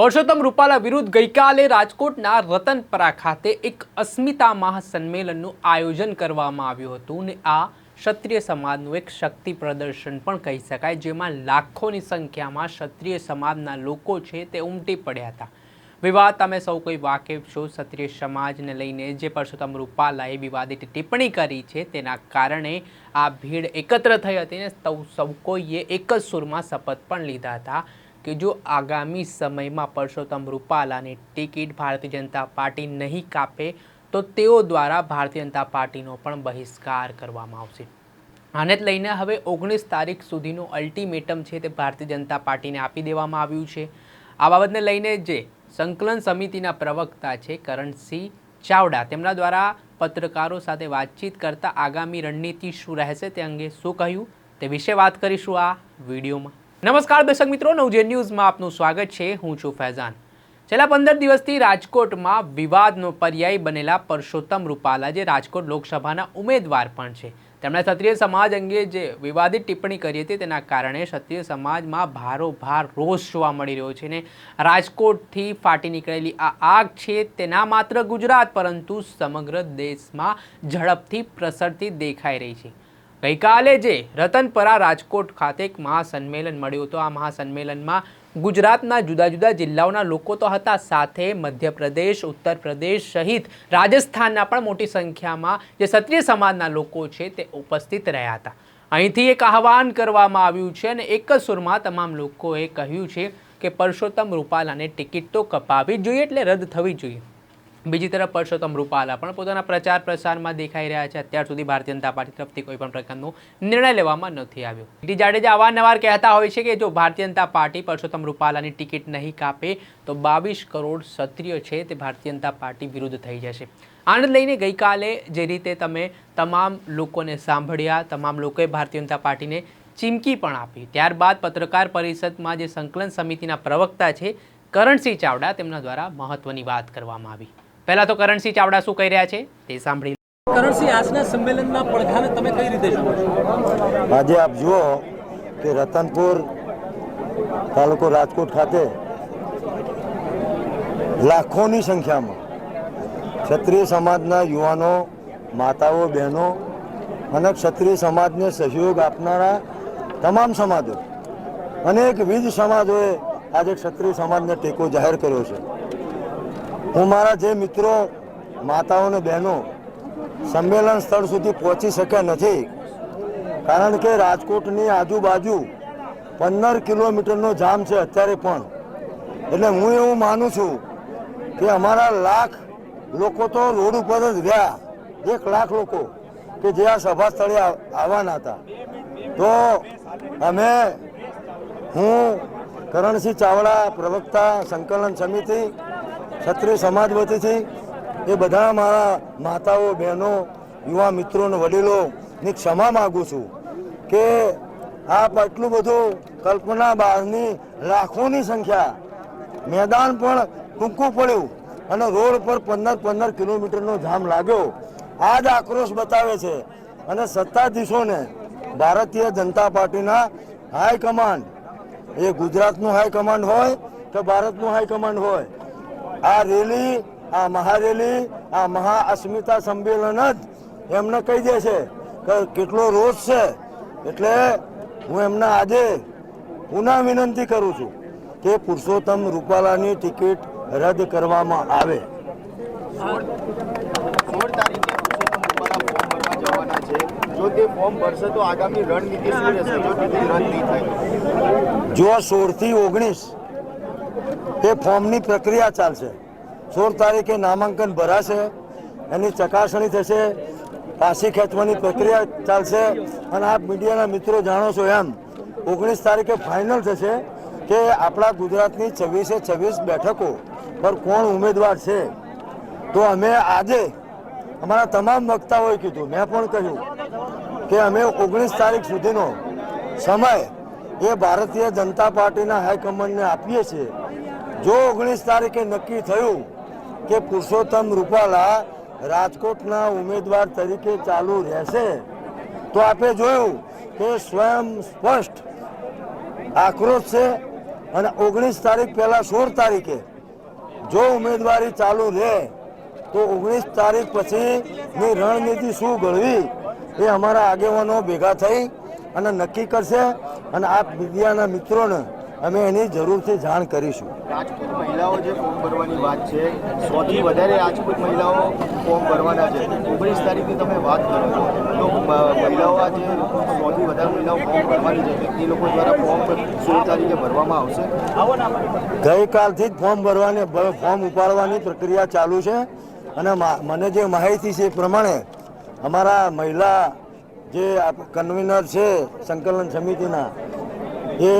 પરસોત્તમ રૂપાલા વિરુદ્ધ ગઈકાલે રાજકોટના રતનપરા ખાતે એક અસ્મિતા મહાસંમેલનનું આયોજન કરવામાં આવ્યું હતું ને આ ક્ષત્રિય સમાજનું એક શક્તિ પ્રદર્શન પણ કહી શકાય, જેમાં લાખોની સંખ્યામાં ક્ષત્રિય સમાજના લોકો છે તે ઉમટી પડ્યા હતા. વિવાદ તમે સૌ કોઈ વાકેફ છો, ક્ષત્રિય સમાજને લઈને જે પરસોત્તમ રૂપાલાએ વિવાદિત ટિપ્પણી કરી છે તેના કારણે આ ભીડ એકત્ર થઈ હતી ને સૌ સૌ કોઈએ એક જ સુરમાં શપથ પણ લીધા હતા. કે જો આગામી સમયમાં પરસોત્તમ રૂપાલાની ટિકિટ ભારતીય જનતા પાર્ટી નહીં કાપે, તો તેઓ દ્વારા ભારતીય જનતા પાર્ટીનો પણ બહિષ્કાર કરવામાં આવશે. આને જ લઈને હવે ઓગણીસ તારીખ સુધીનું અલ્ટિમેટમ છે તે ભારતીય જનતા પાર્ટીને આપી દેવામાં આવ્યું છે. આ બાબતને લઈને જે સંકલન સમિતિના પ્રવક્તા છે કરણસિંહ ચાવડા, તેમના દ્વારા પત્રકારો સાથે વાતચીત કરતા આગામી રણનીતિ શું રહેશે તે અંગે શું કહ્યું તે વિશે વાત કરીશું આ વિડીયોમાં. નમસ્કાર દર્શક મિત્રો, નવજે ન્યૂઝમાં આપનું સ્વાગત છે. હું છું ફૈઝાન. છેલ્લા પંદર દિવસથી રાજકોટમાં વિવાદનો પર્યાય બનેલા પરસોત્તમ રૂપાલા, જે રાજકોટ લોકસભાના ઉમેદવાર પણ છે. તેમણે ક્ષત્રિય સમાજ અંગે જે વિવાદિત ટિપ્પણી કરી હતી, તેના કારણે ક્ષત્રિય સમાજમાં ભારોભાર રોષ જોવા મળી રહ્યો છે ને રાજકોટથી ફાટી નીકળેલી આ આગ છે તેના માત્ર ગુજરાત, પરંતુ સમગ્ર દેશમાં ઝડપથી, પ્રસરતી દેખાઈ રહી છે. ગઈકાલે જે રતનપરા રાજકોટ ખાતે એક મહાસંમેલન મળ્યું હતું. આ મહાસંમેલનમાં ગુજરાતના જુદા જુદા જિલ્લાઓના લોકો તો હતા. સાથે મધ્યપ્રદેશ ઉત્તર પ્રદેશ સહિત રાજસ્થાનના પણ મોટી સંખ્યામાં જે ક્ષત્રિય સમાજના લોકો છે તે ઉપસ્થિત રહ્યા હતા. અહીંથી એક આહવાન કરવામાં આવ્યું છે અને એક જ સુરમાં તમામ લોકોએ કહ્યું છે કે પરસોત્તમ રૂપાલાને ટિકિટ તો કપાવી જોઈએ એટલે રદ થવી જોઈએ. બીજી તરફ પરસોત્તમ રૂપાલા પણ પોતાના પ્રચાર પ્રસારમાં દેખાઈ રહ્યા છે. અત્યાર સુધી ભારતીય જનતા પાર્ટી તરફથી કોઈ પણ પ્રકારનો નિર્ણય લેવામાં નથી આવ્યો. ટી જાડેજા અવારનવાર કહેતા હોય છે કે જો ભારતીય જનતા પાર્ટી પરસોત્તમ રૂપાલાની ટિકિટ નહીં કાપે, તો બાવીસ કરોડ ક્ષત્રિય છે તે ભારતીય જનતા પાર્ટી વિરુદ્ધ થઈ જશે. આને લઈને ગઈકાલે જે રીતે તમે તમામ લોકોને સાંભળ્યા, તમામ લોકોએ ભારતીય જનતા પાર્ટીને ચીમકી પણ આપી. ત્યારબાદ પત્રકાર પરિષદમાં જે સંકલન સમિતિના પ્રવક્તા છે, કરણસિંહ ચાવડા તેમના દ્વારા મહત્વની વાત કરવામાં આવી. પહેલા તો કરણસિંહ ચાવડા શું કહી રહ્યા છે તે સાંભળી કરણસિંહ આજના સંમેલનના પડઘાને તમે કઈ રીતે જુઓ છો? આજે આપ જુઓ કે રતનપુર તાલુકો રાજકોટ ખાતે લાખોની સંખ્યામાં ક્ષત્રિય સમાજના યુવાનો માતાઓ બહેનો અને ક્ષત્રિય સમાજને સહયોગ આપનારા તમામ સમાજો અનેક વિધ સમાજોએ આજે ક્ષત્રિય સમાજને ટેકો જાહેર કર્યો છે. હું મારા જે મિત્રો માતાઓ અને બહેનો સંમેલન સ્થળ સુધી પહોંચી શક્યા નથી. કારણ કે રાજકોટની આજુબાજુ પંદર કિલોમીટરનો જામ છે અત્યારે પણ. એટલે હું એવું માનું છું કે અમારા લાખ લોકો તો રોડ ઉપર જ રહ્યા. એક લાખ લોકો કે જે આ સભા સ્થળે આવવાના હતા. તો અમે, હું કરણસિંહ ચાવડા પ્રવક્તા સંકલન સમિતિ ક્ષત્રિય સમાજ વતીથી એ બધા મારા માતાઓ, બહેનો, યુવા મિત્રો અને વડીલોની ક્ષમા માગું છું કે આપ આટલું બધું કલ્પના બહારની લાખોની સંખ્યા મેદાન પણ ટૂંકું પડ્યું અને રોડ પર પંદર પંદર કિલોમીટરનો જામ લાગ્યો. આ જ આક્રોશ બતાવે છે અને સત્તાધીશોને ભારતીય જનતા પાર્ટીના હાઈકમાન્ડ, એ ગુજરાતનું હાઈકમાન્ડ હોય કે ભારતનું હાઈકમાન્ડ હોય આ રેલી આ મહારેલી આ મહા અસ્મિતા સંમેલન જ એમને કહી દે છે કે કેટલો રોષ છે. એટલે હું એમને આજે પુનઃ વિનંતી કરું છું કે પુરુષોત્તમ રૂપાલાની ટિકિટ રદ કરવામાં આવે. જો તે ફોર્મ ભરશે તો આગામી રણનીતિ શું રહેશે? જો ટિકિટ રદ નહીં થાય જો સોળથી ઓગણીસ એ ફોર્મની પ્રક્રિયા ચાલશે. સોળ તારીખે નામાંકન ભરાશે, એની ચકાસણી થશે પાછી ખેંચવાની પ્રક્રિયા ચાલશે અને આપ મીડિયાના મિત્રો જાણો છો એમ, ઓગણીસ તારીખે ફાઇનલ થશે કે આપણા ગુજરાતની છવ્વીસે છવ્વીસ બેઠકો પર કોણ ઉમેદવાર છે. તો અમે આજે અમારા તમામ વક્તાઓએ કીધું, મેં પણ કહ્યું કે અમે ઓગણીસ તારીખ સુધીનો સમય એ ભારતીય જનતા પાર્ટીના હાઈકમાન્ડને આપીએ છીએ. જો ઓગણીસ તારીખે નક્કી થયું કે પુરુષોત્તમ રૂપાલા રાજકોટના ઉમેદવાર તરીકે ચાલુ રહેશે. તો આપે જોયું કે સ્વયં સ્પષ્ટ આક્રોશ છે અને ઓગણીસ તારીખ પહેલાં સોળ તારીખે જો ઉમેદવારી ચાલુ રહે, તો ઓગણીસ તારીખ પછીની રણનીતિ શું ઘડવી એ અમારા આગેવાનો ભેગા થઈ અને નક્કી કરશે. અને આ મીડિયાના મિત્રોને અમે એની જરૂરથી જાણ કરીશું. રાજપૂત મહિલાઓ જે ફોર્મ ભરવાની વાત છે સૌથી વધારે રાજપૂત મહિલાઓ ફોર્મ ભરવાના છે. ઓગણીસ તારીખની તમે વાત કરો છો. તો મહિલાઓ આ જે સૌથી વધારે મહિલાઓ ફોર્મ ભરવાની છે એ લોકો દ્વારા ફોર્મ સોળ તારીખે ભરવામાં આવશે? ગઈકાલથી જ ફોર્મ ભરવાની ફોર્મ ઉપાડવાની પ્રક્રિયા ચાલુ છે. અને મને જે માહિતી છે એ પ્રમાણે અમારા મહિલા જે કન્વીનર છે સંકલન સમિતિના એ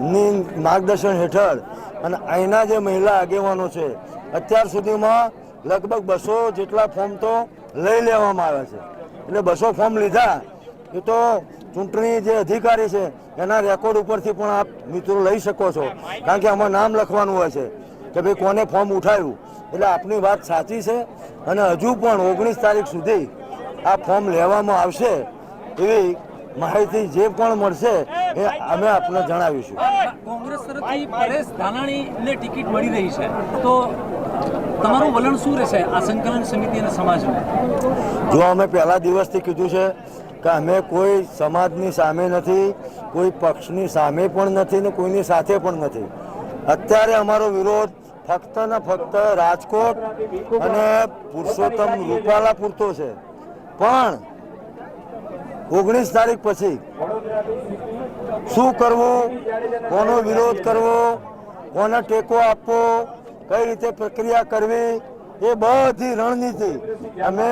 ની માર્ગદર્શન હેઠળ અને અહીંના જે મહિલા આગેવાનો છે, અત્યાર સુધીમાં લગભગ બસો જેટલા ફોર્મ તો લઈ લેવામાં આવ્યા છે. એટલે બસો ફોર્મ લીધા, એ તો ચૂંટણી જે અધિકારી છે, એના રેકોર્ડ ઉપરથી પણ આપ મિત્રો લઈ શકો છો. કારણ કે આમાં નામ લખવાનું હોય છે કે ભાઈ કોને ફોર્મ ઉઠાવ્યું. એટલે આપની વાત સાચી છે અને હજુ પણ ઓગણીસ તારીખ સુધી આ ફોર્મ લેવામાં આવશે એવી માહિતી જે પણ મળશે એ અમે આપને જણાવીશું. કોંગ્રેસ તરફથી પરેશ ધાનાણીને ટિકિટ મળી રહી છે. તો તમારું વલણ શું રહેશે આ સંકલન સમિતિ અને સમાજનું? જો અમે પહેલા દિવસથી કીધું છે કે અમે કોઈ સમાજની સામે નથી કોઈ પક્ષની સામે પણ નથી ને કોઈની સાથે પણ નથી. અત્યારે અમારો વિરોધ ફક્ત ને ફક્ત રાજકોટ અને પુરુષોત્તમ રૂપાલા પૂરતો છે. પણ ઓગણીસ તારીખ પછી શું કરવું? કોનો વિરોધ કરવો? કોને ટેકો આપવો? કઈ રીતે પ્રક્રિયા કરવી? એ બધી રણનીતિ અમે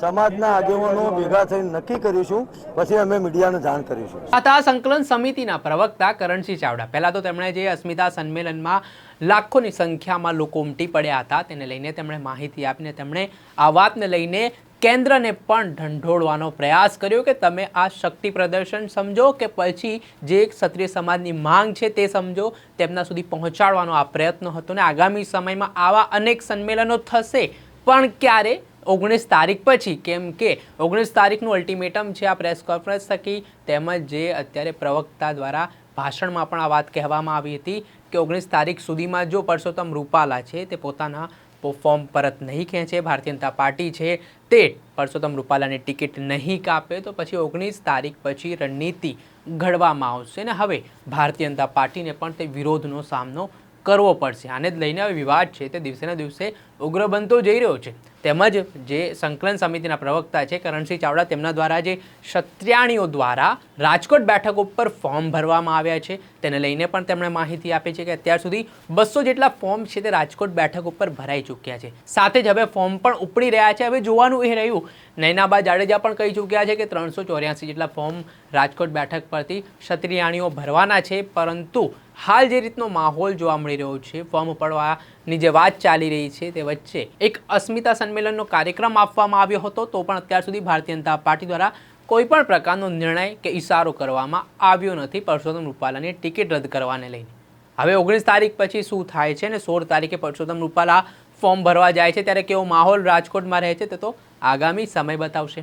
સમાજના આગેવાનો ભેગા થઈને નક્કી કરીશું. પછી અમે મીડિયાને જાણ કરીશું. આ સંકલન સમિતિના પ્રવક્તા કરણસિંહ ચાવડા. પહેલા તો તેમણે જે અસ્મિતા સંમેલનમાં લાખોની સંખ્યામાં લોકો ઉમટી પડ્યા હતા, તેને લઈને તેમણે માહિતી આપીને તેમણે આ વાતને લઈને કેન્દ્રને પણ ઢંઢોળવાનો પ્રયાસ કર્યો કે તમે આ શક્તિ પ્રદર્શન સમજો કે પછી જે ક્ષત્રિય સમાજની માંગ છે તે સમજો, તેમના સુધી પહોંચાડવાનો આ પ્રયત્ન હતો ને આગામી સમયમાં આવા અનેક સંમેલનો થશે. પણ ક્યારે? ઓગણીસ તારીખ પછી. કેમ કે ઓગણીસ તારીખનું અલ્ટિમેટમ છે આ પ્રેસ કોન્ફરન્સ થકી. તેમજ જે અત્યારે પ્રવક્તા દ્વારા ભાષણમાં પણ આ વાત કહેવામાં આવી હતી કે ઓગણીસ તારીખ સુધીમાં જો પરસોત્તમ રૂપાલા છે તે પોતાના ફોર્મ પરત નહીં ખેંચે, ભારતીય જનતા પાર્ટી છે તે પરસોત્તમ રૂપાલાની ટિકિટ નહીં કાપે તો પછી ઓગણીસ તારીખ પછી રણનીતિ ઘડવામાં આવશે. ને હવે ભારતીય જનતા પાર્ટીને પણ તે વિરોધનો સામનો કરવો પડશે. આને લઈને હવે વિવાદ છે તે દિવસેના દિવસે ઉગ્ર બનતો જઈ રહ્યો છે. તેમજ જે સંકલન સમિતિના પ્રવક્તા છે કરણસિંહ ચાવડા તેમના દ્વારા જે ક્ષત્રિયાણીઓ દ્વારા રાજકોટ બેઠક ઉપર ફોર્મ ભરવામાં આવ્યા છે. તેને લઈને પણ તેમણે માહિતી આપી છે કે અત્યાર સુધી બસો જેટલા ફોર્મ છે તે રાજકોટ બેઠક ઉપર ભરાઈ ચૂક્યા છે. સાથે જ હવે ફોર્મ પણ ઉપડી રહ્યા છે. હવે જોવાનું એ રહ્યું. નૈનાબા જાડેજા પણ કહી ચૂક્યા છે કે ત્રણસો ચોર્યાસી જેટલા ફોર્મ રાજકોટ બેઠક પરથી ક્ષત્રિયાણીઓ ભરવાના છે. પરંતુ હાલ જે રીતનો માહોલ જોવા મળી રહ્યો છે, ફોર્મ પડવાની જે વાત ચાલી રહી છે તે વચ્ચે એક અસ્મિતા સંમેલનનો કાર્યક્રમ આપવામાં આવ્યો હતો, તો પણ અત્યાર સુધી ભારતીય જનતા પાર્ટી દ્વારા કોઈ પણ પ્રકારનો નિર્ણય કે ઇશારો કરવામાં આવ્યો નથી. પરસોત્તમ રૂપાલાની ટિકિટ રદ કરવાને લઈને. હવે ઓગણીસ તારીખ પછી શું થાય છે ને સોળ તારીખે પરસોત્તમ રૂપાલા ફોર્મ ભરવા જાય છે, ત્યારે કેવો માહોલ રાજકોટમાં રહે છે તે તો આગામી સમય બતાવશે.